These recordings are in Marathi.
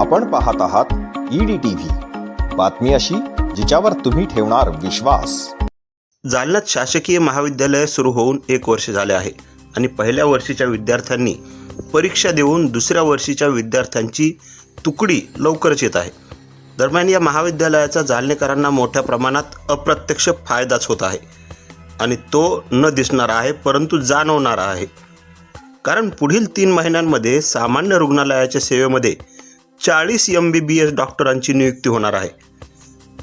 आपण पाहत आहात ईडी टीव्ही बातमी अशी जिच्यावर तुम्ही ठेवणार विश्वास. जालन्यात शासकीय महाविद्यालय सुरू होऊन एक वर्ष झाले आहे आणि पहिल्या वर्षीच्या विद्यार्थ्यांनी परीक्षा देऊन दुसऱ्या वर्षीच्या विद्यार्थ्यांची तुकडी लवकरच येत आहे. दरम्यान या महाविद्यालयाचा जालनेकरांना मोठ्या प्रमाणात अप्रत्यक्ष फायदाच होत आहे आणि तो न दिसणारा आहे परंतु जाणवणारा आहे. कारण पुढील तीन महिन्यांमध्ये सामान्य रुग्णालयाच्या सेवेमध्ये चाळीस एम बी बी एस डॉक्टरांची नियुक्ती होणार आहे.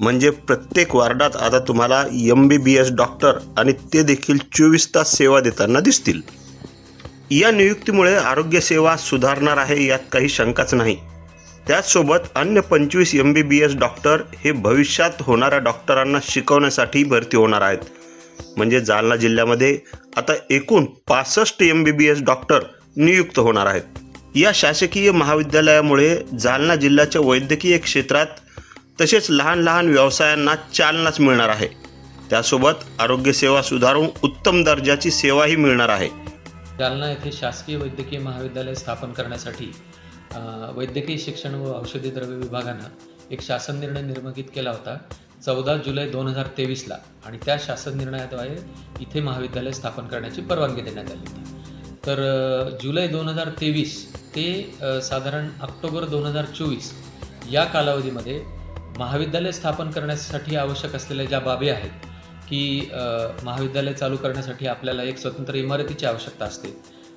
म्हणजे प्रत्येक वार्डात आता तुम्हाला M B B S doctor आणि ते देखील चोवीस तास सेवा देताना दिसतील. या नियुक्तीमुळे आरोग्यसेवा सुधारणार आहे यात काही शंकाच नाही. त्याचसोबत अन्य पंचवीस M B B S doctor हे भविष्यात होणाऱ्या डॉक्टरांना शिकवण्यासाठी भरती होणार आहेत. म्हणजे जालना जिल्ह्यामध्ये आता एकूण पासष्ट M B B S doctor नियुक्त होणार आहेत. या शासकीय महाविद्यालयामुळे जालना जिल्ह्याच्या वैद्यकीय क्षेत्रात तसेच लहान लहान व्यवसायांना चालनाच मिळणार आहे. त्यासोबत आरोग्यसेवा सुधारून उत्तम दर्जाची सेवाही मिळणार आहे. जालना येथे शासकीय वैद्यकीय महाविद्यालय स्थापन करण्यासाठी वैद्यकीय शिक्षण व औषधी द्रव्य विभागानं एक शासन निर्णय निर्मित केला होता चौदा जुलै दोन हजार तेवीसला. आणि त्या शासन निर्णयाद्वारे इथे महाविद्यालय स्थापन करण्याची परवानगी देण्यात आली होती. तर जुलै दोन हजार तेवीस ते साधारण ऑक्टोबर दोन हजार चोवीस या कालावधीमध्ये महाविद्यालय स्थापन करण्यासाठी आवश्यक असलेल्या ज्या बाबी आहेत की महाविद्यालय चालू करण्यासाठी आपल्याला एक स्वतंत्र इमारतीची आवश्यकता असते.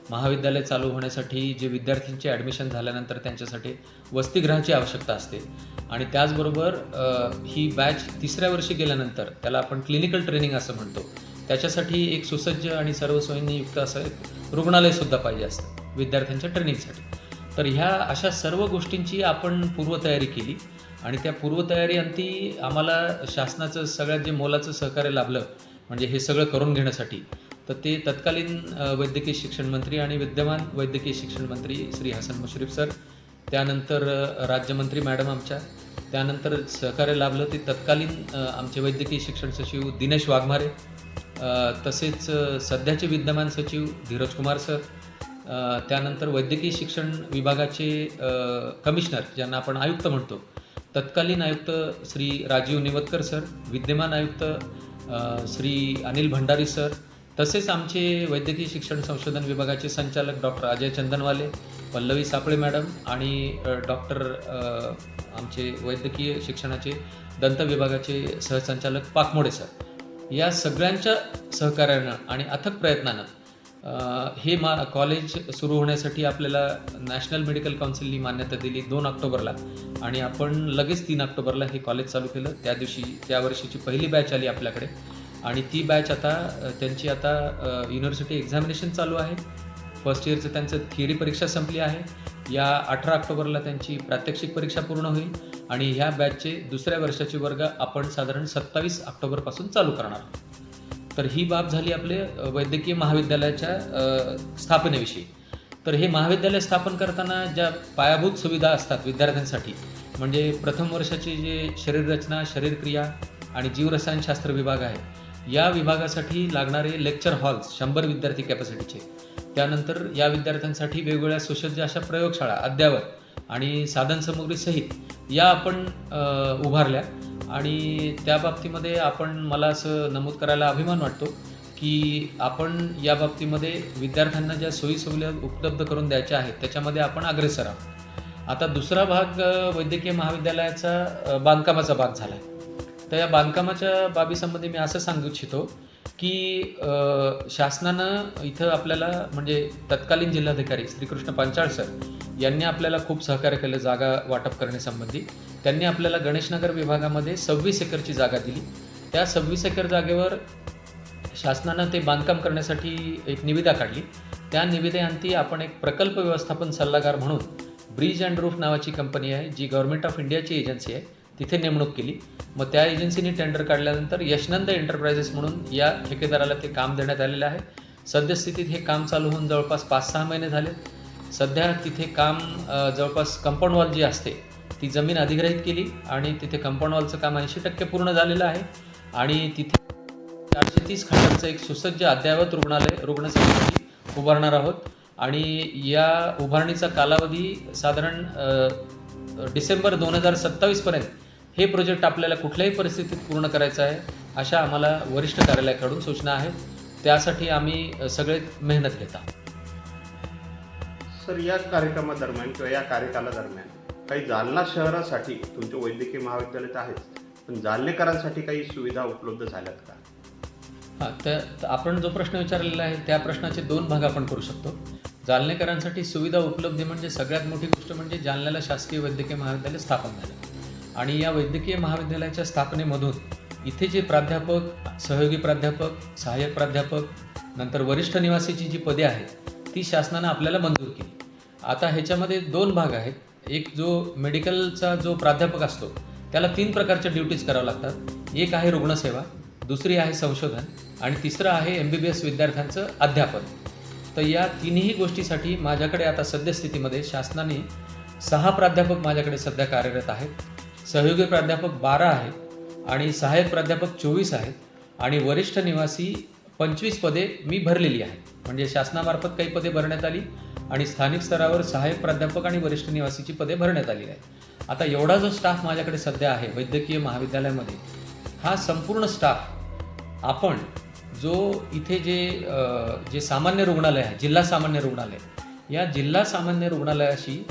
महाविद्यालय चालू होण्यासाठी जे विद्यार्थ्यांचे ॲडमिशन झाल्यानंतर त्यांच्यासाठी वसतिगृहाची आवश्यकता असते. आणि त्याचबरोबर ही बॅच तिसऱ्या वर्षी गेल्यानंतर त्याला आपण क्लिनिकल ट्रेनिंग असं म्हणतो. त्याच्यासाठी एक सुसज्ज आणि सर्व सोयींनी युक्त असं एक रुग्णालयसुद्धा पाहिजे असतं विद्यार्थ्यांच्या ट्रेनिंगसाठी तर ह्या अशा सर्व गोष्टींची आपण पूर्वतयारी केली आणि त्या पूर्वतयारी अंती आम्हाला शासनाचं सगळ्यात जे मोलाचं सहकार्य लाभलं म्हणजे हे सगळं करून घेण्यासाठी तर ते तत्कालीन वैद्यकीय शिक्षण मंत्री आणि विद्यमान वैद्यकीय शिक्षण मंत्री श्री हसन मुश्रीफ सर त्यानंतर राज्यमंत्री मॅडम आमच्या त्यानंतर सहकार्य लाभलं ते तत्कालीन आमचे वैद्यकीय शिक्षण सचिव दिनेश वाघमारे तसेच सध्याचे विद्यमान सचिव धीरज कुमार सर त्यानंतर वैद्यकीय शिक्षण विभागाचे कमिशनर ज्यांना आपण आयुक्त म्हणतो तत्कालीन आयुक्त श्री राजीव निवतकर सर विद्यमान आयुक्त श्री अनिल भंडारी सर तसेच आमचे वैद्यकीय शिक्षण संशोधन विभागाचे संचालक डॉक्टर अजय चंदनवाले पल्लवी सापळे मॅडम आणि डॉक्टर आमचे वैद्यकीय शिक्षणाचे दंत विभागाचे सहसंचालक पाकमोडे सर. या सगळ्यांच्या सहकार्यानं आणि अथक प्रयत्नानं हे मा कॉलेज सुरू होण्यासाठी आपल्याला नॅशनल मेडिकल काउन्सिलनी मान्यता दिली दोन ऑक्टोबरला. आणि आपण लगेच तीन ऑक्टोबरला हे कॉलेज चालू केलं. त्या दिवशी त्या वर्षीची पहिली बॅच आली आपल्याकडे. आणि ती बॅच आता त्यांची आता युनिव्हर्सिटी एक्झामिनेशन चालू आहे. फर्स्ट इयरचं त्यांचं थिअरी परीक्षा संपली आहे. या अठरा ऑक्टोबरला त्यांची प्रात्यक्षिक परीक्षा पूर्ण होईल आणि ह्या बॅचचे दुसऱ्या वर्षाचे वर्ग आपण साधारण सत्तावीस ऑक्टोबरपासून चालू करणार आहोत. तर ही बाब झाली आपले वैद्यकीय महाविद्यालयाच्या स्थापनेविषयी. तर हे महाविद्यालय स्थापन करताना ज्या पायाभूत सुविधा असतात विद्यार्थ्यांसाठी म्हणजे प्रथम वर्षाची जे शरीररचना शरीरक्रिया आणि जीवरसायनशास्त्र विभाग आहे या विभागासाठी लागणारे लेक्चर हॉल्स शंभर विद्यार्थी कॅपॅसिटीचे त्यानंतर या विद्यार्थ्यांसाठी वेगवेगळ्या सुसज्ज अशा प्रयोगशाळा अद्यावत आणि साधनसामुग्रीसहित या आपण उभारल्या. आणि त्या बाबतीमध्ये आपण मला असं नमूद करायला अभिमान वाटतो की आपण या बाबतीमध्ये विद्यार्थ्यांना ज्या सोयीसुविधा उपलब्ध करून द्यायच्या आहेत त्याच्यामध्ये आपण अग्रेसर आहोत. आता दुसरा भाग वैद्यकीय महाविद्यालयाचा बांधकामाचा भाग झाला आहे तर या बांधकामाच्या बाबीसंबंधी मी असं सांगू इच्छितो की शासनानं इथं आपल्याला म्हणजे तत्कालीन जिल्हाधिकारी श्रीकृष्ण पांचाळ सर यांनी आपल्याला खूप सहकार्य केलं जागा वाटप करण्यासंबंधी. त्यांनी आपल्याला गणेशनगर विभागामध्ये सव्वीस एकरची जागा दिली. त्या सव्वीस एकर जागेवर शासनानं ते बांधकाम करण्यासाठी एक निविदा काढली. त्या निविदेअंती आपण एक प्रकल्प व्यवस्थापन सल्लागार म्हणून ब्रिज अँड रूफ नावाची कंपनी आहे जी गव्हर्नमेंट ऑफ इंडियाची एजन्सी आहे. तिथे नेमणूक केली. मग त्या एजन्सीने टेंडर काढल्यानंतर यशनंद एंटरप्राइजेस म्हणून या ठेकेदाराला ते काम देण्यात आलेलं आहे. सद्यस्थितीत हे काम चालू होऊन जवळपास पाच सहा महिने झाले. सध्या तिथे काम जवळपास कंपाऊंड वॉल जी असते ती जमीन अधिग्रहित केली आणि तिथे कंपाऊंड वॉलचं काम ऐंशी टक्के पूर्ण झालेलं आहे. आणि तिथे चारशे तीस खाटांचं एक सुसज्ज अद्ययावत रुग्णालय रुग्णसेवेसाठी उभारणार आहोत. आणि या उभारणीचा कालावधी साधारण डिसेंबर दोन हजार सत्तावीसपर्यंत हे प्रोजेक्ट आपल्याला कुठल्याही परिस्थितीत पूर्ण करायचं आहे अशा आम्हाला वरिष्ठ कार्यालयाकडून सूचना आहेत. त्यासाठी आम्ही सगळे मेहनत घेत आहोत. सर या कार्यक्रमादरम्यान किंवा या कार्यकालादरम्यान काही जालना शहरासाठी तुमचे वैद्यकीय महाविद्यालय तर आहेच पण जालनेकरांसाठी काही सुविधा उपलब्ध झाल्यात का? हां तर तर आपण जो प्रश्न विचारलेला आहे त्या प्रश्नाचे दोन भाग आपण करू शकतो. जालनेकरांसाठी सुविधा उपलब्ध म्हणजे सगळ्यात मोठी गोष्ट म्हणजे जालन्याला शासकीय वैद्यकीय महाविद्यालय स्थापन झालं. आणि या वैद्यकीय महाविद्यालयाच्या स्थापनेमधून इथे जे प्राध्यापक सहयोगी प्राध्यापक सहाय्यक प्राध्यापक नंतर वरिष्ठ निवासीची जी पदे आहेत ती शासनानं आपल्याला मंजूर केली. आता ह्याच्यामध्ये दोन भाग आहेत. एक जो मेडिकलचा जो प्राध्यापक असतो त्याला तीन प्रकारच्या ड्युटीज कराव्या लागतात. एक आहे रुग्णसेवा दुसरी आहे संशोधन आणि तिसरं आहे एम बी बी एस विद्यार्थ्यांचं अध्यापन. तर या तिन्ही गोष्टीसाठी माझ्याकडे आता सद्यस्थितीमध्ये शासनाने सहा प्राध्यापक माझ्याकडे सध्या कार्यरत आहेत. सहयोगी प्राध्यापक बारा आहेत आणि सहाय्यक प्राध्यापक चोवीस आहेत आणि वरिष्ठ निवासी पंचवीस पदे मी भरलेली आहेत म्हणजे शासनामार्फत काही पदे भरण्यात आली आणि स्थानिक स्तरावर सहाय्यक प्राध्यापक आणि वरिष्ठ निवासीची पदे भरण्यात आली आहेत. आता एवढा जो स्टाफ माझ्याकडे सध्या आहे वैद्यकीय महाविद्यालयामध्ये हा संपूर्ण स्टाफ आपण जो इथे जे जे सामान्य रुग्णालय आहे जिल्हा सामान्य रुग्णालय या जिल्हा सामान्य रुग्णालयाशी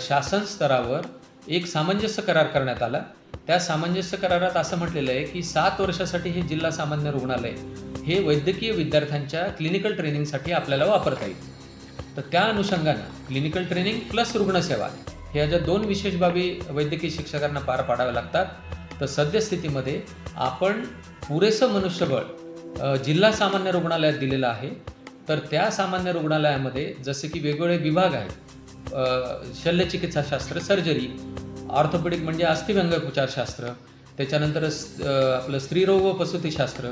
शासन स्तरावर एक सामंजस्य करार करण्यात आला. त्या सामंजस्य करारात असं म्हटलेलं आहे की सात वर्षासाठी हे जिल्हा सामान्य रुग्णालय हे वैद्यकीय विद्यार्थ्यांच्या क्लिनिकल ट्रेनिंगसाठी आपल्याला वापरता येईल. तर त्या अनुषंगानं क्लिनिकल ट्रेनिंग प्लस रुग्णसेवा ह्या ज्या दोन विशेष बाबी वैद्यकीय शिक्षकांना पार पाडाव्या लागतात. तर सद्यस्थितीमध्ये आपण पुरेसं मनुष्यबळ जिल्हा सामान्य रुग्णालयात दिलेलं आहे. तर त्या सामान्य रुग्णालयामध्ये जसे की वेगवेगळे विभाग आहेत शल्यचिकित्साशास्त्र सर्जरी ऑर्थोपेडिक म्हणजे अस्थिव्यंगक उपचारशास्त्र त्याच्यानंतर आपलं स्त्रीरोग व प्रसूतीशास्त्र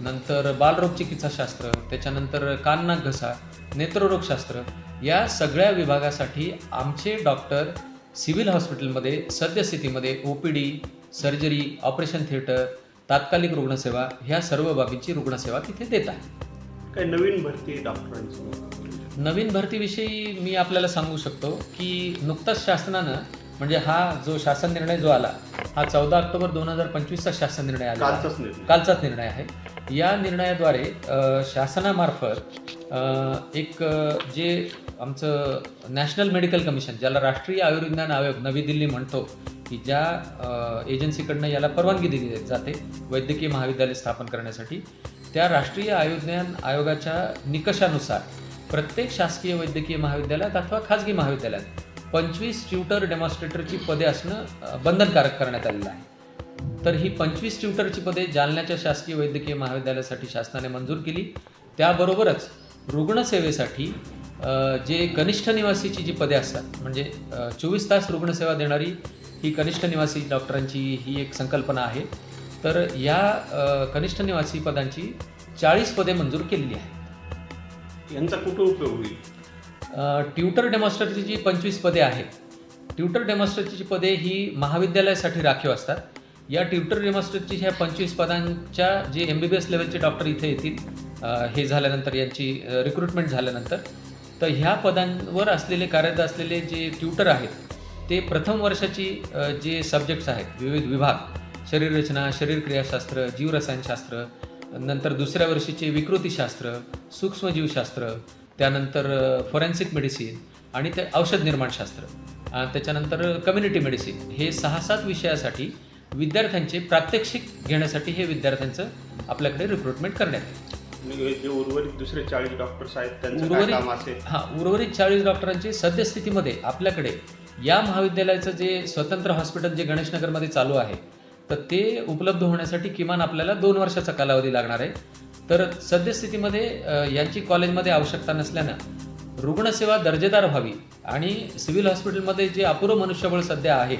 नंतर बालरोग चिकित्साशास्त्र त्याच्यानंतर काननाक घसा नेत्ररोगशास्त्र या सगळ्या विभागासाठी आमचे डॉक्टर सिव्हिल हॉस्पिटलमध्ये सद्यस्थितीमध्ये O P D surgery operation theatre तात्कालिक रुग्णसेवा ह्या सर्व बाबींची रुग्णसेवा तिथे देत आहे काही नवीन भरती डॉक्टरांची? नवीन भरतीविषयी मी आपल्याला सांगू शकतो की नुकताच शासनानं म्हणजे हा जो शासन निर्णय जो आला हा चौदा ऑक्टोबर दोन हजार पंचवीसचा शासन निर्णय आला. कालचाच निर्णय कालचाच निर्णय आहे या निर्णयाद्वारे शासनामार्फत एक जे आमचं नॅशनल मेडिकल कमिशन ज्याला राष्ट्रीय आयुर्विज्ञान आयोग नवी दिल्ली म्हणतो की ज्या एजन्सीकडनं याला परवानगी दिली जाते वैद्यकीय महाविद्यालय स्थापन करण्यासाठी त्या राष्ट्रीय आयुर्विज्ञान आयोगाच्या निकषानुसार प्रत्येक शासकीय वैद्यकीय महाविद्यालयात अथवा खाजगी महाविद्यालयात पंचवीस ट्युटर डेमॉन्स्ट्रेटरची पदे असणं बंधनकारक करण्यात आलेलं आहे. तर ही पंचवीस ट्युटरची पदे जालन्याच्या शासकीय वैद्यकीय महाविद्यालयासाठी शासनाने मंजूर केली. त्याबरोबरच रुग्णसेवेसाठी जे कनिष्ठ निवासीची जी पदे असतात म्हणजे चोवीस तास रुग्णसेवा देणारी ही कनिष्ठ निवासी डॉक्टरांची ही एक संकल्पना आहे. तर या कनिष्ठ निवासी पदांची चाळीस पदे मंजूर केलेली आहेत. यांचा कुठं उपयोग होईल? ट्युटर डेमॉन्स्ट्रेटरची जी पंचवीस पदे आहेत ट्युटर डेमॉन्स्ट्रेटरची पदे ही महाविद्यालयासाठी राखीव असतात. या ट्युटर डेमॉस्ट्रेटची ह्या पंचवीस पदांच्या जे एम बी बी एस लेवलचे डॉक्टर इथे येतील हे झाल्यानंतर यांची रिक्रुटमेंट झाल्यानंतर तर ह्या पदांवर असलेले कार्यरत असलेले जे ट्युटर आहेत ते प्रथम वर्षाची जे सब्जेक्ट्स आहेत विविध विभाग शरीररचना शरीरक्रियाशास्त्र जीवरसायनशास्त्र नंतर दुसऱ्या वर्षीचे विकृतीशास्त्र सूक्ष्मजीवशास्त्र त्यानंतर फॉरेन्सिक मेडिसिन आणि ते औषध निर्माणशास्त्र. त्याच्यानंतर कम्युनिटी मेडिसिन हे सहा सात विषयासाठी विद्यार्थ्यांचे प्रात्यक्षिक घेण्यासाठी हे विद्यार्थ्यांचं आपल्याकडे रिक्रुटमेंट करण्यात येईल. उर्वरित दुसरे चाळीस डॉक्टर्स आहेत उर्वरित हां उर्वरित चाळीस डॉक्टरांचे सद्यस्थितीमध्ये आपल्याकडे या महाविद्यालयाचं जे स्वतंत्र हॉस्पिटल जे गणेशनगरमध्ये चालू आहे तर ते उपलब्ध होण्यासाठी किमान आपल्याला दोन वर्षाचा कालावधी लागणार आहे. तर सद्यस्थितीमध्ये यांची कॉलेजमध्ये आवश्यकता नसल्यानं रुग्णसेवा दर्जेदार व्हावी आणि सिव्हिल हॉस्पिटलमध्ये जे अपुरं मनुष्यबळ सध्या आहे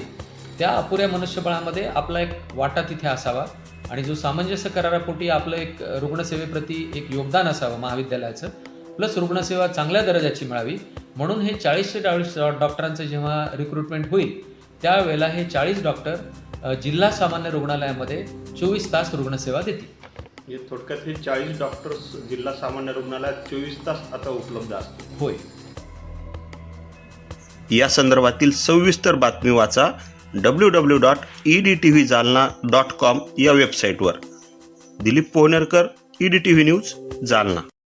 त्या अपुऱ्या मनुष्यबळामध्ये आपला एक वाटा तिथे असावा आणि जो सामंजस्य करारापोटी आपलं एक रुग्णसेवेप्रती एक योगदान असावं महाविद्यालयाचं. प्लस रुग्णसेवा चांगल्या दर्जाची मिळावी. म्हणून हे चाळीसशे चाळीस डॉक्टरांचं जेव्हा रिक्रुटमेंट होईल त्यावेळेला हे चाळीस डॉक्टर जिल्हा सामान्य रुग्णालयामध्ये चोवीस तास रुग्णसेवा देतील. म्हणजे थोडक्यात हे चाळीस डॉक्टर्स जिल्हा सामान्य रुग्णालयात चोवीस तास आता उपलब्ध असतील. होय. या संदर्भातील सविस्तर बातमी वाचा W W dot E D T V Jalna dot com या वेबसाईटवर Dilip Pohnerkar E D T V news Jalna.